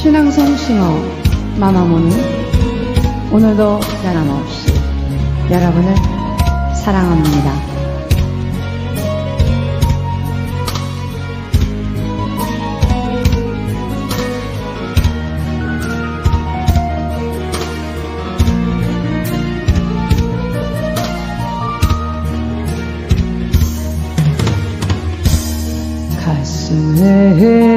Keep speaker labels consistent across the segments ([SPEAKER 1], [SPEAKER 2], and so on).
[SPEAKER 1] 신앙송 싱어 마마무는 오늘도 변함없이 여러분을 사랑합니다. 가슴에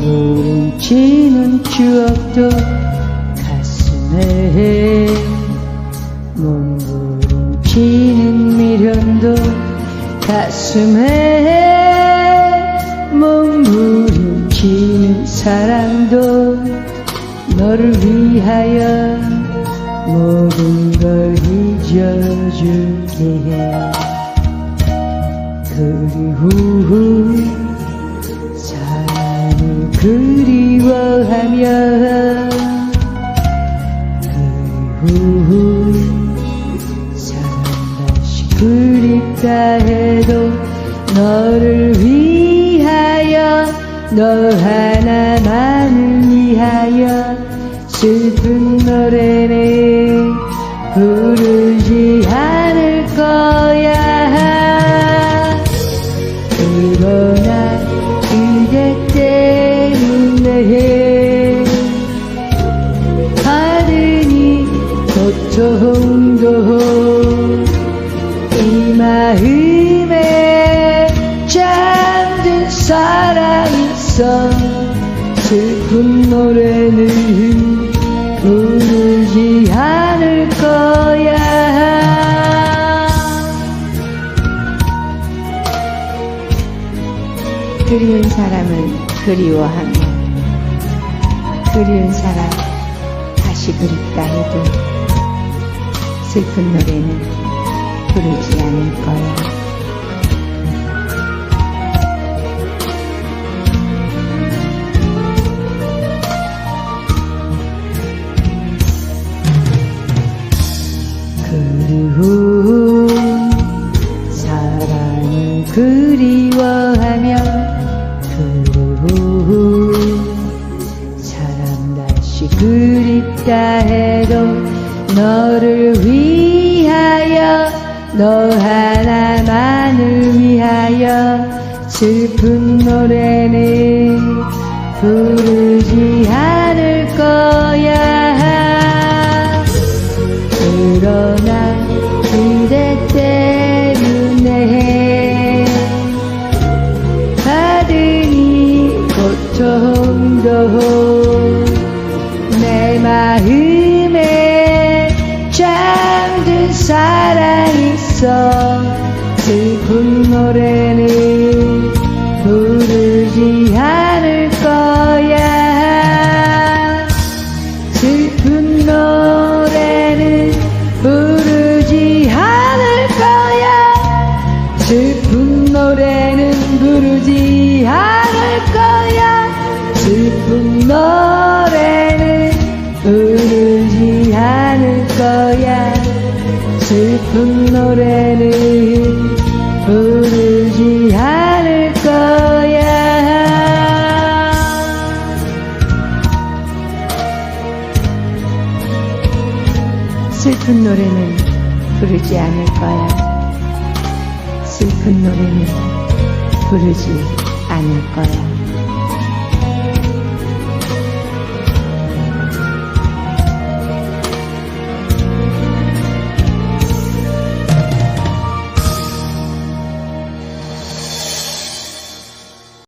[SPEAKER 1] 몸부림치는 추억도 가슴에 몸부림치는 미련도 가슴에 몸부림치는 사랑도 너를 위하여 모든 걸 잊어줄게 해. 그리운 사랑을 그리워하며 그리운 사랑 다시 그립다 해도 너를 위하여 너 하나만을 위하여 슬픈 노래는 부르지 않을 고통도 이 마음에 잠든 사랑 있어 슬픈 노래는 부르지 않을 거야. 그리운 사람을 그리워하며 그리운 사람 다시 그립다 해도 슬픈 노래는 부르지 않을 거야. 사랑을 그리워하며 그리운 사랑 다시 그립다 해도 너를 위하여 너 하나만을 위하여 슬픈 노래는 부르지 않을 거야. 그러나 그대 때문에 받으니 고통도 내 마음에 잠든 사랑 있어. 슬픈 노래는 부르지 않을 거야. 슬픈 노래는 부르지 않을 거야. 슬픈 노래는 부르지 않을 거야. 슬픈 노래는 부르지 않을 거야 슬픈 노래는 부르지 않을 거야 슬픈 노래는 부르지 않을 거야. 슬픈 노래는 부르지 않을 거야.